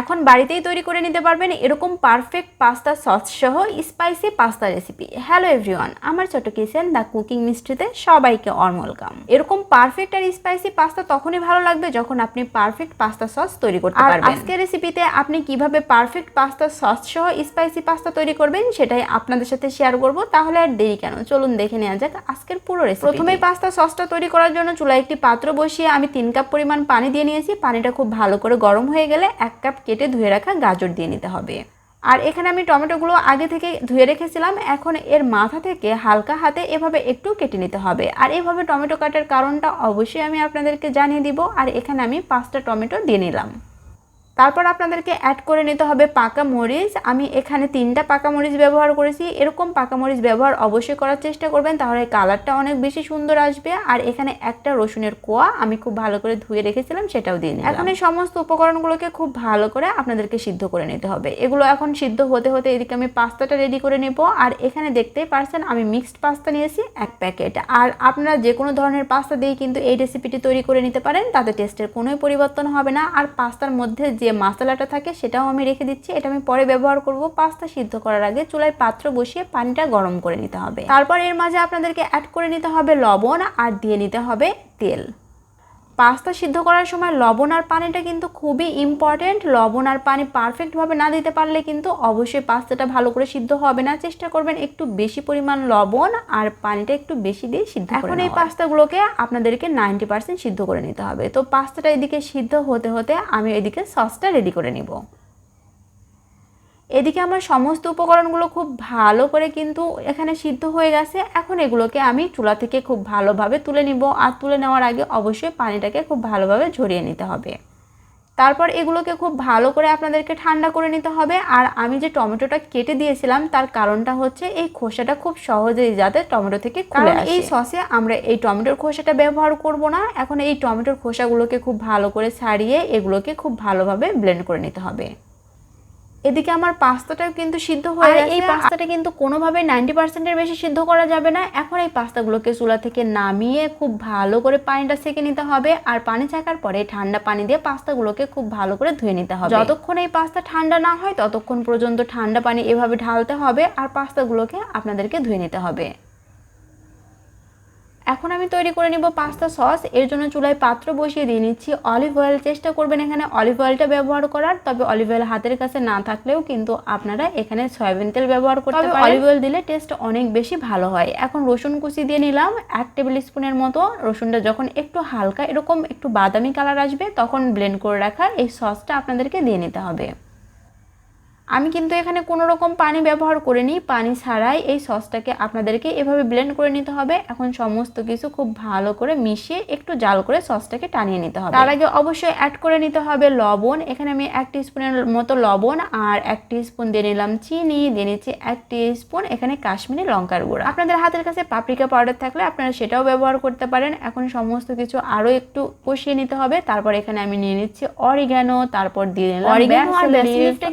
এখন বাড়িতেই তৈরি করে নিতে পারবেন এরকম পারফেক্ট পাস্তা সস সহ spicy pasta recipe hello everyone আমার ছোট কিচেন দ্য কুকিং মিস্ট্রিতে সবাইকে ওয়েলকাম এরকম পারফেক্ট আর স্পাইসি পাস্তা তখনই ভালো লাগবে যখন আপনি পারফেক্ট পাস্তা সস তৈরি করতে পারবেন। আজকের রেসিপিতে আপনি কীভাবে পারফেক্ট পাস্তা সস সহ স্পাইসি পাস্তা তৈরি করবেন সেটাই আপনাদের সাথে শেয়ার করব। তাহলে আর দেরি কেন? চলুন দেখে নেওয়া যাক আজকের পুরো রেসিপি প্রথমেই পাস্তা সসটা তৈরি করার জন্য চুলায় একটি পাত্র বসিয়ে আমি তিন কাপ পরিমাণ পানি দিয়ে নিয়েছি। পানিটা খুব ভালো করে গরম হয়ে গেলে এক কাপ কেটে ধুয়ে রাখা গাজর দিয়ে নিতে হবে। আর এখানে আমি টমেটোগুলো আগে থেকে ধুয়ে রেখেছিলাম, এখন এর মাথা থেকে হালকা হাতে এভাবে একটু কেটে নিতে হবে। আর এভাবে টমেটো কাটার কারণটা অবশ্যই আমি আপনাদেরকে জানিয়ে দিব। আর এখানে আমি পাঁচটা টমেটো দিয়ে নিলাম। তারপর আপনাদেরকে অ্যাড করে নিতে হবে পাকা মরিচ। আমি এখানে তিনটা পাকা মরিচ ব্যবহার করেছি। এরকম পাকা মরিচ ব্যবহার অবশ্যই করার চেষ্টা করবেন, তাহলে কালারটা অনেক বেশি সুন্দর আসবে। আর এখানে একটা রসুনের কোয়া আমি খুব ভালো করে ধুয়ে রেখেছিলাম, সেটাও দিয়ে নিলাম। এখন এই সমস্ত উপকরণগুলোকে খুব ভালো করে আপনাদেরকে সিদ্ধ করে নিতে হবে। এগুলো এখন সিদ্ধ হতে হতে এদিকে আমি পাস্তাটা রেডি করে নেব। আর এখানে দেখতেই পারছেন, আমি মিক্সড পাস্তা নিয়েছি, এক প্যাকেট আর আপনারা যে কোনো ধরনের পাস্তা দিয়ে কিন্তু এই রেসিপিটি তৈরি করে নিতে পারেন, তাতে টেস্টের কোনোই পরিবর্তন হবে না। আর পাস্তার মধ্যে যে মশলাটা থাকে সেটাও আমি রেখে দিচ্ছি। এটা আমি পরে ব্যবহার করব পাস্তা সিদ্ধ করার আগে। চুলায় পাত্র বসিয়ে পানিটা গরম করে নিতে হবে। তারপর এর মাঝে আপনাদেরকে অ্যাড করে নিতে হবে লবণ আর দিয়ে নিতে হবে তেল। পাস্তা সিদ্ধ করার সময় লবণ আর পানিটা কিন্তু খুবই ইম্পর্ট্যান্ট লবণ আর পানি পারফেক্টভাবে না দিতে পারলে কিন্তু অবশ্যই পাস্তাটা ভালো করে সিদ্ধ হবে না। চেষ্টা করবেন একটু বেশি পরিমাণ লবণ আর পানিটা একটু বেশি দিয়ে সিদ্ধ এখন এই পাস্তাগুলোকে আপনাদেরকে নাইনটি পার্সেন্ট সিদ্ধ করে নিতে হবে। তো পাস্তাটা এদিকে সিদ্ধ হতে হতে আমি এদিকে সসটা রেডি করে নিব। এদিকে আমার সমস্ত উপকরণগুলো খুব ভালো করে কিন্তু এখানে সিদ্ধ হয়ে গেছে। এখন এগুলোকে আমি চুলা থেকে খুব ভালোভাবে তুলে নিব। আর তুলে নেওয়ার আগে অবশ্যই পানিটাকে খুব ভালোভাবে ঝরিয়ে নিতে হবে। তারপর এগুলোকে খুব ভালো করে আপনাদেরকে ঠান্ডা করে নিতে হবে। আর আমি যে টমেটোটা কেটে দিয়েছিলাম তার কারণটা হচ্ছে এই খোসাটা খুব সহজেই যাতে টমেটো থেকে কারণ এই সসে আমরা এই টমেটোর খোসাটা ব্যবহার করব না। এখন এই টমেটোর খোসাগুলোকে খুব ভালো করে ছাড়িয়ে এগুলোকে খুব ভালোভাবে ব্লেন্ড করে নিতে হবে। এদিকে আমার পাস্তাটাও কিন্তু সিদ্ধ হয়ে গেছে এই পাস্তাটা কিন্তু কোনোভাবে নাইনটি পার্সেন্টের বেশি সিদ্ধ করা যাবে না। এখন এই পাস্তাগুলোকে চুলা থেকে নামিয়ে খুব ভালো করে পানিটা সেকে নিতে হবে। আর পানি ছাকার পরে ঠান্ডা পানি দিয়ে পাস্তাগুলোকে খুব ভালো করে ধুয়ে নিতে হবে। যতক্ষণ এই পাস্তা ঠান্ডা না হয় ততক্ষণ পর্যন্ত ঠান্ডা পানি এভাবে ঢালতে হবে। আর পাস্তাগুলোকে আপনাদেরকে ধুয়ে নিতে হবে। এখন আমি তৈরি করে নিব পাস্তা সস। এর জন্য চুলায় পাত্র বসিয়ে দিয়ে নিচ্ছি অলিভ অয়েল চেষ্টা করবেন এখানে অলিভ অয়েলটা ব্যবহার করার তবে অলিভ অয়েল হাতের কাছে না থাকলেও কিন্তু আপনারা এখানে সয়াবিন তেল ব্যবহার করতে পারেন। অলিভ অয়েল দিলে টেস্ট অনেক বেশি ভালো হয়। এখন রসুন কুচি দিয়ে নিলাম এক টেবিল স্পুনের মতো। রসুনটা যখন একটু হালকা এরকম একটু বাদামি কালার আসবে তখন ব্লেন্ড করে রাখা এই সসটা আপনাদেরকে দিয়ে নিতে হবে। আমি কিন্তু এখানে কোনো রকম পানি ব্যবহার করিনি। পানি ছাড়াই এই সসটাকে আপনাদেরকে এভাবে ব্লেন্ড করে নিতে হবে। এখন সমস্ত কিছু খুব ভালো করে মিশিয়ে একটু জাল করে সসটাকে টানিয়ে নিতে হবে। তার আগে অবশ্যই অ্যাড করে নিতে হবে লবণ। এখানে আমি এক স্পুনের মতো লবণ আর এক স্পুন দিয়ে নিলাম চিনি। দিয়ে নিচ্ছি এক স্পুন এখানে কাশ্মীরি লঙ্কার গুঁড়া। আপনাদের হাতের কাছে পাপরিকা পাউডার থাকলে আপনারা সেটাও ব্যবহার করতে পারেন। এখন সমস্ত কিছু আরও একটু কষিয়ে নিতে হবে। তারপর এখানে আমি নিয়ে নিচ্ছি অরিগ্যানো তারপর দিয়ে নিলাম অরিগ্যানো আর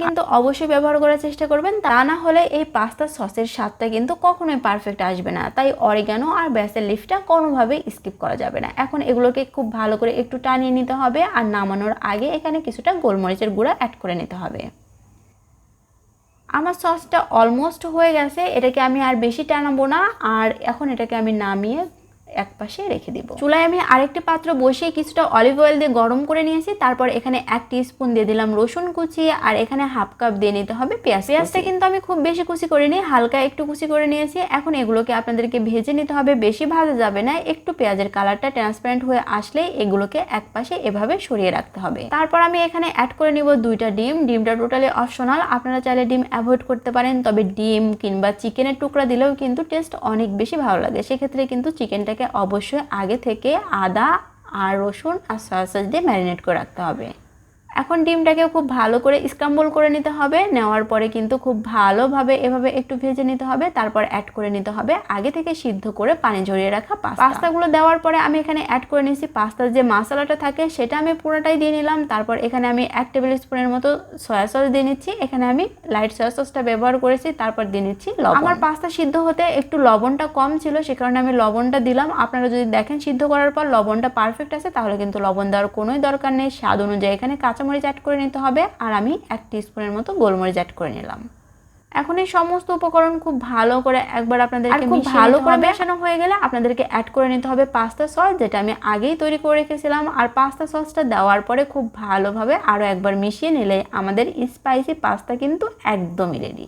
কিন্তু অবশ্যই অবশ্যই ব্যবহার করার চেষ্টা করবেন। তা না হলে এই পাস্তা সসের স্বাদটা কিন্তু কখনোই পারফেক্ট আসবে না। তাই অরিগানো আর ব্যাসের লিফটা কোনোভাবেই স্কিপ করা যাবে না। এখন এগুলোকে খুব ভালো করে একটু টানিয়ে নিতে হবে আর নামানোর আগে এখানে কিছুটা গোলমরিচের গুঁড়া অ্যাড করে নিতে হবে। আমার সসটা অলমোস্ট হয়ে গেছে। এটাকে আমি আর বেশি টানাবো না। আর এখন এটাকে আমি নামিয়ে এক পাশে রেখে দিব। চুলায় আমি আরেকটি পাত্র বসিয়ে কিছুটা অলিভ অয়েল দিয়ে গরম করে নিয়েছি। তারপর এখানে এক স্পুন দিয়ে দিলাম রসুন কুচি আর এখানে হাফ কাপ দিয়ে নিতে হবে পেঁয়াজ পেঁয়াজটা কিন্তু আমি খুব বেশি কুচি করে নিই হালকা একটু কুচি করে নিয়েছি। এখন এগুলোকে আপনাদেরকে ভেজে নিতে হবে, বেশি ভাজা যাবে না। একটু পেঁয়াজের কালারটা ট্রান্সপারেন্ট হয়ে আসলেই এগুলোকে এক পাশে এভাবে সরিয়ে রাখতে হবে। তারপর আমি এখানে অ্যাড করে নিব দুইটা ডিম। ডিমটা টোটালি অপশনাল আপনারা চাইলে ডিম অ্যাভয়েড করতে পারেন, তবে ডিম কিংবা চিকেনের টুকরা দিলেও কিন্তু টেস্ট অনেক বেশি ভালো লাগে। সেক্ষেত্রে কিন্তু চিকেনটাকে অবশ্যই আগে থেকে আদা আর রসুন আর সয়া সস দিয়ে ম্যারিনেট করে রাখতে হবে। এখন ডিমটাকে খুব ভালো করে স্ক্রাম্বল করে নিতে হবে। নেওয়ার পরে কিন্তু খুব ভালোভাবে এভাবে একটু ভেজে নিতে হবে, তারপর অ্যাড করে নিতে হবে। আগে থেকে সিদ্ধ করে পানি ঝরিয়ে রাখা পাস্তা। পাস্তাগুলো দেওয়ার পরে আমি এখানে অ্যাড করে নিয়েছি পাস্তার যে মশলাটা থাকে, সেটা আমি পুরোটাই দিয়ে নিলাম। তারপর এখানে আমি এক টেবিল স্পুনের মতো সয়া সস দিয়ে নিচ্ছি। এখানে আমি লাইট সয়া সসটা ব্যবহার করেছি, তারপর দিয়ে নিচ্ছি লবণ। আমার পাস্তা সিদ্ধ হতে একটু লবণটা কম ছিল, সে কারণে আমি লবণটা দিলাম। আপনারা যদি দেখেন সিদ্ধ করার পর লবণটা পারফেক্ট আছে, তাহলে কিন্তু লবণ দেওয়ার কোনোই দরকার নেই। স্বাদ অনুযায়ী এখানে কাঁচা কাঁচামরিচ অ্যাড করে নিতে হবে আর আমি এক স্পুনের মতো গোলমরিচ অ্যাড করে নিলাম। এখন এই সমস্ত উপকরণ খুব ভালো করে একবার আপনাদের খুব ভালো করে মেশানো হয়ে গেলে আপনাদেরকে অ্যাড করে নিতে হবে পাস্তা সস যেটা আমি আগেই তৈরি করে রেখেছিলাম। আর পাস্তা সসটা দেওয়ার পরে খুব ভালোভাবে আরও একবার মিশিয়ে নিলে আমাদের স্পাইসি পাস্তা কিন্তু একদমই রেডি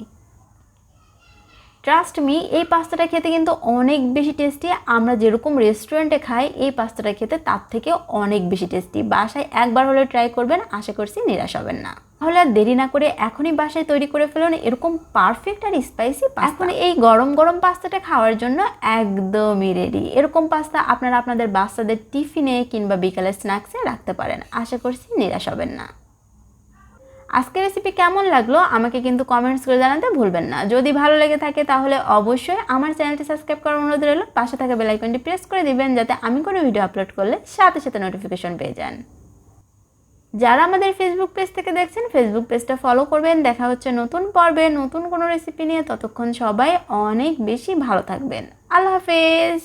ট্রাস্ট মি এই পাস্তাটা খেতে কিন্তু অনেক বেশি টেস্টি আমরা যেরকম রেস্টুরেন্টে খাই, এই পাস্তাটা খেতে তার থেকে অনেক বেশি টেস্টি বাসায় একবার হলে ট্রাই করবেন, আশা করছি নিরাশ হবেন না। তাহলে আর দেরি না করে এখনই বাসায় তৈরি করে ফেলুন এরকম পারফেক্ট আর স্পাইসি এখন এই গরম গরম পাস্তাটা খাওয়ার জন্য একদমই রেডি এরকম পাস্তা আপনারা আপনাদের বাচ্চাদের টিফিনে কিংবা বিকালের স্ন্যাক্সে রাখতে পারেন। আশা করছি নিরাশ হবেন না। আজকের রেসিপি কেমন লাগল, আমাকে কিন্তু কমেন্টস করে জানাতে ভুলবেন না। যদি ভালো লেগে থাকে তাহলে অবশ্যই আমার চ্যানেলটি সাবস্ক্রাইব করার অনুরোধ রইল। পাশে থাকা বেলাইকনটি প্রেস করে দিবেন যাতে আমি কোনো ভিডিও আপলোড করলে সাথে সাথে নোটিফিকেশন পেয়ে যান। যারা আমাদের ফেসবুক পেজ থেকে দেখছেন ফেসবুক পেজটা ফলো করবেন। দেখা হচ্ছে নতুন পর্বে, নতুন কোনো রেসিপি নিয়ে। ততক্ষণ সবাই অনেক বেশি ভালো থাকবেন। আল্লাহ হাফেজ!